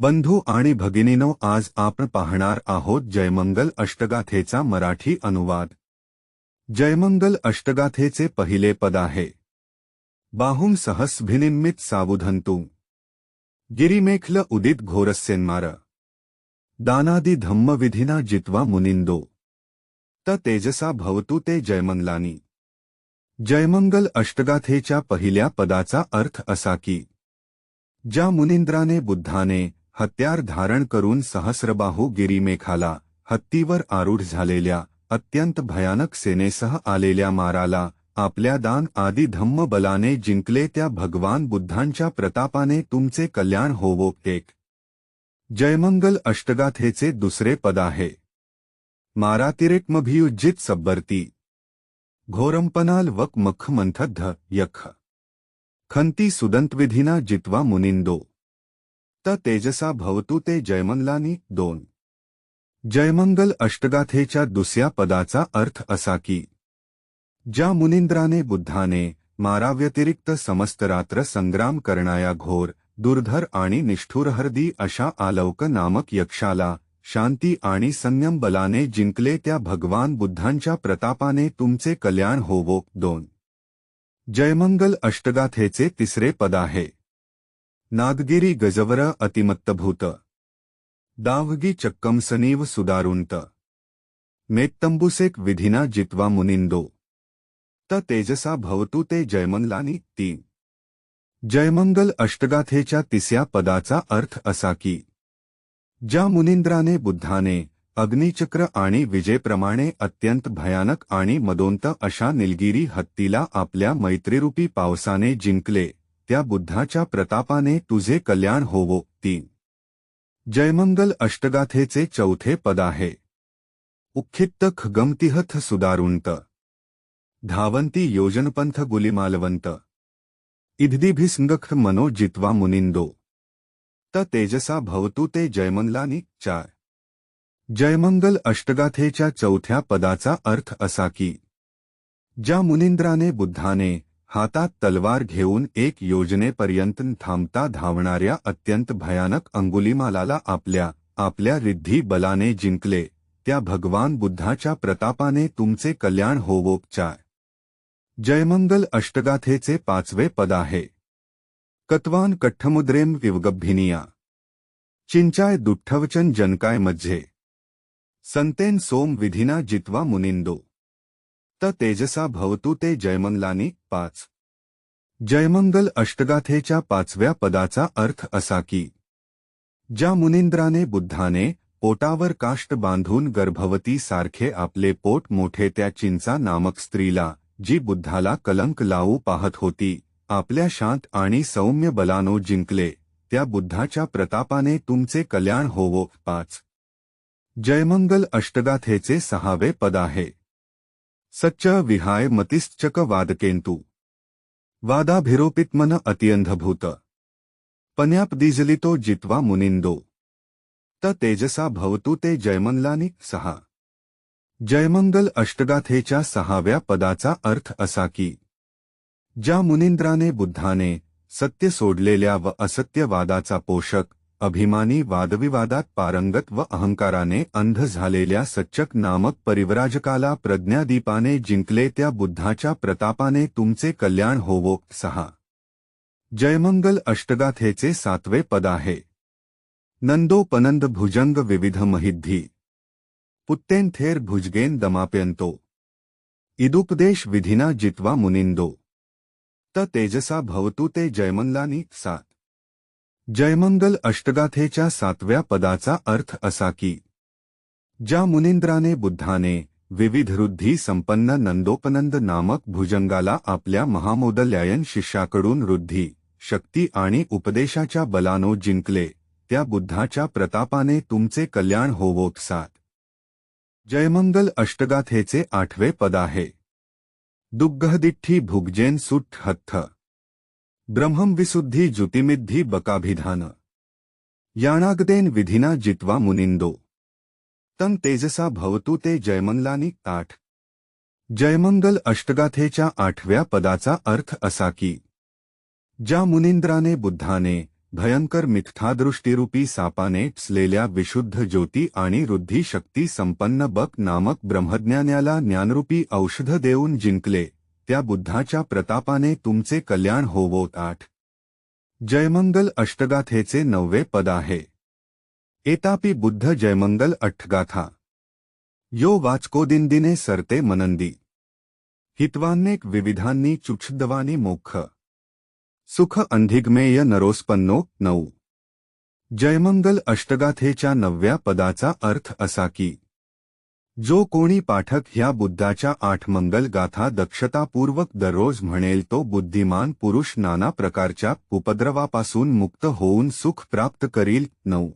बंधू आणि भगिनीनो आज आपण पाहणार आहोत जयमंगल अष्टगाथेचा मराठी अनुवाद. जयमंगल अष्टगाथेचे पहिले पद आहे. बाहुं सहस्भिनिमित सावुधंतु. गिरिमेखल उदित घोरस्येन्मार. दानादि धम्मविधिना जित्वा मुनिंदो त तेजसा भवतु ते जयमंगलानी. जयमंगल अष्टगाथेच्या पहिल्या पदाचा अर्थ असा की ज्या मुनिंद्राने बुद्धाने हत्यार धारण करून सहस्रबाहू गिरीमेखाला हत्तीवर आरूढ झालेल्या अत्यंत भयानक सेनेसह आलेल्या माराला आपल्या दान आदी धम्म बलाने जिंकले त्या भगवान बुद्धांच्या प्रतापाने तुमचे कल्याण होवो एक. जयमंगल अष्टगाथेचे दुसरे पद आहे. मारातिरेकमभियुज्जित सब्बरती. घोरंपनाल वक मख मंथद्ध यख. खंती सुदंतविधीना जित्वा मुनिंदो. त तेजसा भवतु ते जयमंगलानी दोन. जयमंगल अष्टगाथेच्या दुसऱ्या पदाचा अर्थ असा की ज्या मुनिंद्राने बुद्धाने माराव्यतिरिक्त समस्त रात्र संग्राम करणाया घोर दुर्धर आणि निष्ठुरहर्दी अशा आलौक नामक यक्षाला शांती आणि संयम बलाने जिंकले त्या भगवान बुद्धांच्या प्रतापाने तुमचे कल्याण होवो दोन. जयमंगल अष्टगाथेचे तिसरे पद आहे. नागगिरी गजवर अतिमत्तभूत। दावगी चक्कम सनीव सुदारुंत। मेत्तंबुसेक विधिना जित्वा मुनिंदो। त तेजसा भवतु ते जयमंगलानी तीन जयमंगल अष्टगाथेच्या तिसऱ्या पदाचा अर्थ असा की ज्या मुनिंद्राने बुद्धाने अग्निचक्र आणि विजेप्रमाणे अत्यंत भयानक आणि मदोंत अशा निलगिरी हत्तीला आपल्या मैत्रीरूपी पावसाने जिंकले. त्या बुद्धाच्या प्रतापाने तुझे कल्याण होवो तीन. जयमंगल अष्टगाथेचे चौथे पद आहे. उखित्त गमतिहथ सुदारुंत. धावंती योजनपंथ गुलिमालवंत. इद्दिभिसंगख मनो जित्वा मुनिंदो. त तेजसा भवतु ते जयमंगलानी चार. जयमंगल अष्टगाथेच्या चौथ्या पदाचा अर्थ असा की ज्या मुनिंद्राने बुद्धाने हातात तलवार घेऊन एक योजनेपर्यंत थांबता धावणाऱ्या अत्यंत भयानक अंगुलीमालाला आपल्या आपल्या रिद्धी बलाने जिंकले त्या भगवान बुद्धाच्या प्रतापाने तुमचे कल्याण होवोपचार जयमंगल अष्टगाथेचे पाचवे पद आहे. कत्वान कठ्ठमुद्रेम विवगभिनिया चिंचाय दुठ्ठवचन जनकायमध्ये संतेन सोम विधिना जित्वा मुनिंदो. त तेजसा भवतु ते जयमंगलानी पाच. जयमंगल अष्टगाथेच्या पाचव्या पदाचा अर्थ असा की ज्या मुनिंद्राने बुद्धाने पोटावर काष्ट बांधून गर्भवती सारखे आपले पोट मोठे त्या चिंचा नामक स्त्रीला जी बुद्धाला कलंक लावू पाहत होती आपल्या शांत आणि सौम्य बलानो जिंकले त्या बुद्धाच्या प्रतापाने तुमचे कल्याण होवो. पाच. जयमंगल अष्टगाथेचे सहावे पद आहे. सच्च विहाय मतिश्चक वादकेंतु। वादाभिरोपितमन अतिअंधभूत पन्यापदिजलितो जित्वा मुनिंदो। त तेजसा भवतु ते जयमंगलानी सहा। जयमंगल अष्टगाथेच्या सहाव्या पदाचा अर्थ असा की ज्या मुनिंद्राने बुद्धाने सत्य सोडलेल्या व असत्यवादाचा पोषक अभिमानी वादविवादात पारंगत व अहंकाराने अंध झालेल्या सच्चक नामक परिवराजकाला प्रज्ञादीपाने जिंकले त्या बुद्धाच्या प्रतापाने तुमचे कल्याण होवो सहा. जयमंगल अष्टगाथेचे सातवे पद आहे. नंदोपनंद भुजंग विविध महिद्धी. पुत्तेन थेर भुजगेन दमाप्यंतो. इदुपदेश विधिना जित्वा मुनिंदो. त तेजसा भवतु ते जयमंगलानी सात जयमंगल अष्टगाथेच्या सातव्या पदाचा अर्थ असा की ज्या मुनिंद्राने बुद्धाने विविध रुद्धी संपन्न नंदोपनंद नामक भुजंगाला आपल्या महामोदल्यायन शिष्याकडून रुद्धी शक्ती आणि उपदेशाच्या बलानो जिंकले त्या बुद्धाच्या प्रतापाने तुमचे कल्याण होवोत सात. जयमंगल अष्टगाथेचे आठवे पद आहे. दुग्गहदिठ्ठी भुगजेन सुठ हत्थ ब्रह्मं विशुद्धी ज्युतिमिद्धी बकाभिधान। याणागदेन विधिना जित्वा मुनिंदो तन तेजसा भवतु ते जयमंगलानी आठ। जयमंगल अष्टगाथेच्या आठव्या पदाचा अर्थ असा की ज्या मुनिंद्राने बुद्धाने भयंकर मिथ्यादृष्टीरूपी सापाने असलेल्या विशुद्ध ज्योती आणि रुद्धी शक्ती संपन्न बक नामक ब्रह्मज्ञान्याला ज्ञानरूपी औषध देऊन जिंकले. त्या बुद्धाच्या प्रतापाने तुमचे कल्याण होवोत आठ. जयमंगल अष्टगाथेचे नववे पद आहे. एतापि बुद्ध जयमंगल अठ्ठगाथा यो वाचकोदिंदिने सरते मनंदी. हितवान्नेक विविधांनी चुच्छदवानी मोख सुख अंधिग्मेय नरोस्पन्नो नऊ. जयमंगल अष्टगाथेच्या नवव्या पदाचा अर्थ असा की जो कोणी पाठक ह्या बुद्धाच्या आठ मंगल गाथा दक्षतापूर्वक दररोज म्हणेल तो बुद्धिमान पुरुष नाना प्रकारच्या उपद्रवापासून मुक्त होऊन सुख प्राप्त करील. नऊ.